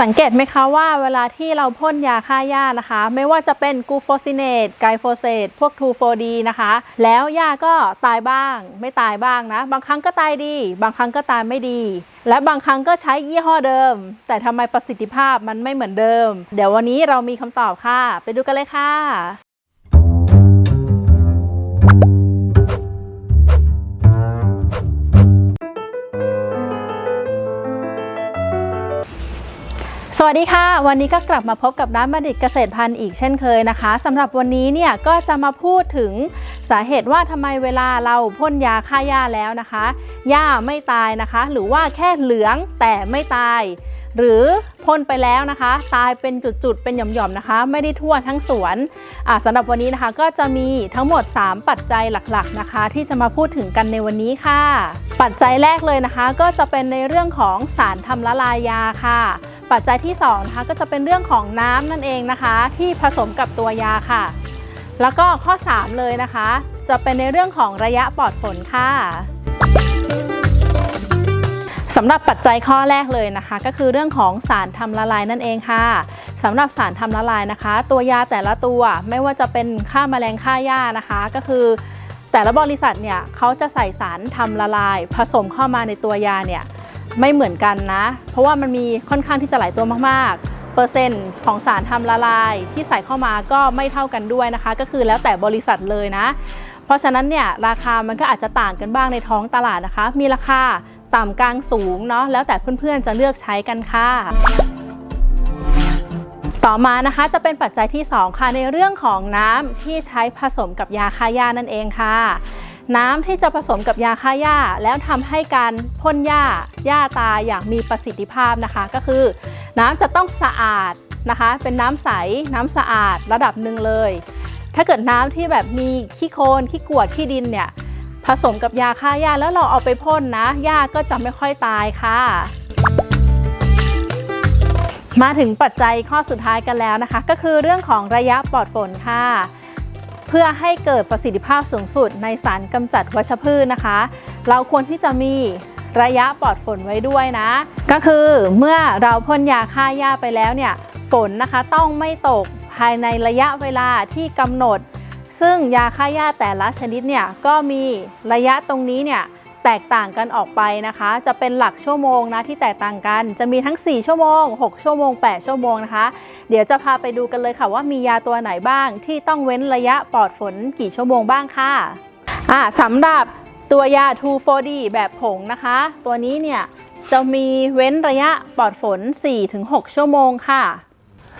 สังเกตไหมคะว่าเวลาที่เราพ่นยาฆ่าหญ้านะคะ ไม่ว่าจะเป็นกูโฟซิเนตไกโฟเซตพวกทูโฟดีนะคะ แล้วหญ้าก็ตายบ้าง ไม่ตายบ้างนะ บางครั้งก็ตายดี บางครั้งก็ตายไม่ดี และบางครั้งก็ใช้ยี่ห้อเดิม แต่ทำไมประสิทธิภาพมันไม่เหมือนเดิม เดี๋ยววันนี้เรามีคำตอบค่ะ ไปดูกันเลยค่ะ สวัสดีค่ะ วันนี้ก็กลับมาพบกับร้านบัณฑิตเกษตรพันธุ์อีกเช่นเคยนะคะสำหรับวันนี้เนี่ยก็จะมาพูดถึงสาเหตุว่าทำไมเวลาเราพ่นยาฆ่าหญ้าแล้วนะคะหญ้าไม่ตายนะคะ หรือว่าแค่เหลืองแต่ไม่ตาย หรือพ่นไปแล้วนะคะ ตายเป็นจุดๆเป็นหย่อมๆนะคะ ไม่ได้ทั่วทั้งสวนอ่าสำหรับวันนี้นะคะก็จะมีทั้งหมด 3 ปัจจัยหลักๆนะคะ ที่จะมาพูดถึงกันในวันนี้ค่ะ ปัจจัยแรกเลยนะคะ ก็จะเป็นในเรื่องของสารทำละลายยาค่ะ ปัจจัยที่2นะคะก็จะเป็นเรื่องของน้ำนั่นเองนะคะ ที่ผสมกับตัวยาค่ะ แล้วก็ข้อ 3 เลยนะคะ จะเป็นในเรื่องของระยะปลอดฝนค่ะสำหรับปัจจัยข้อแรกเลยนะคะ ก็คือเรื่องของสารทำละลายนั่นเองค่ะสำหรับสารทำละลายนะคะ ตัวยาแต่ละตัวไม่ว่าจะเป็นฆ่าแมลงฆ่าหญ้านะคะ ก็คือ แต่ละบริษัทเนี่ยเขาจะใส่สารทำละลาย ผสมเข้ามาในตัวยาเนี่ย ไม่เหมือนกันนะ เพราะว่ามันมีค่อนข้างที่จะหลายตัวมากๆ เปอร์เซ็นต์ของสารทำละลายที่ใส่เข้ามาก็ไม่เท่ากันด้วยนะคะ ก็คือแล้วแต่บริษัทเลยนะ เพราะฉะนั้นเนี่ยราคามันก็อาจจะต่างกันบ้างในท้องตลาดนะคะ มีราคาต่ำกลางสูงเนาะแล้วแต่เพื่อนๆจะเลือกใช้กันค่ะต่อมานะคะจะเป็นปัจจัยที่ 2 ค่ะในเรื่องของน้ำที่ใช้ผสมกับยาฆ่าหญ้านั่นเองค่ะ น้ำที่จะผสมกับยาฆ่าหญ้า แล้วทำให้การพ่นหญ้าหญ้าตาอย่างมีประสิทธิภาพนะคะ ก็คือ น้ำจะต้องสะอาดนะคะ เป็นน้ำใสน้ำสะอาดระดับหนึ่งเลย ถ้าเกิดน้ำที่แบบมีขี้โคลนขี้กรวดขี้ดินเนี่ยผสมกับยาฆ่าหญ้าแล้วเราเอาไปพ่นนะหญ้าก็จะไม่ค่อยตายค่ะ มาถึงปัจจัยข้อสุดท้ายกันแล้วนะคะ ก็คือเรื่องของระยะปลอดฝนค่ะ เพื่อให้เกิดประสิทธิภาพสูงสุดในสารกำจัดวัชพืชนะคะ เราควรที่จะมีระยะปลอดฝนไว้ด้วยนะ ก็คือเมื่อเราพ่นยาฆ่าหญ้าไปแล้วเนี่ยฝนนะคะต้องไม่ตกภายในระยะเวลาที่กำหนด ซึ่งยาฆ่าหญ้าแต่ละชนิดเนี่ยก็มีระยะตรงนี้เนี่ย แตกต่างกันออกไปนะคะ จะเป็นหลักชั่วโมงนะที่แตกต่างกัน จะมีทั้ง 4 ชั่วโมง 6 ชั่วโมง 8 ชั่วโมงนะคะ เดี๋ยวจะพาไปดูกันเลยค่ะว่ามียาตัวไหนบ้าง ที่ต้องเว้นระยะปลอดฝนกี่ชั่วโมงบ้างค่ะอ่าสำหรับตัวยา 2,4-D แบบผงนะคะ ตัวนี้เนี่ยจะมีเว้นระยะปลอดฝน 4-6 ชั่วโมงค่ะ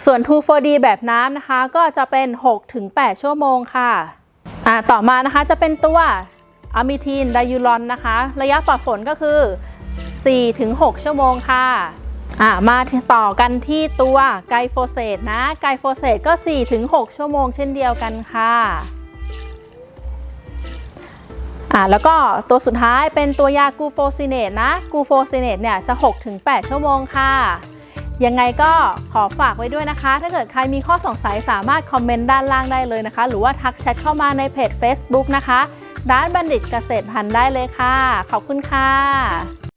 ส่วน 2,4-D แบบน้ำนะคะ ก็จะเป็น 6-8 ชั่วโมงค่ะอ่าต่อมานะคะจะเป็นตัว อะมิทีนไดยูรอนนะคะ ระยะปลอดฝนก็คือ 4-6 ชั่วโมงค่ะอ่ามาต่อกันที่ตัวไกโฟเซตนะไกโฟเซตก็ 4-6 ชั่วโมงเช่นเดียวกันค่ะอ่าแล้วก็ตัวสุดท้ายเป็นตัวยากูโฟซิเนตนะกูโฟซิเนตเนี่ยจะ 6-8 ชั่วโมงค่ะยังไงก็ขอฝากไว้ด้วยนะคะ ถ้าเกิดใครมีข้อสงสัยสามารถคอมเมนต์ด้านล่างได้เลยนะคะ หรือว่าทักแชทเข้ามาในเพจ Facebook นะคะ ร้านบัณฑิตเกษตรพันธุ์ได้เลยค่ะ ขอบคุณค่ะ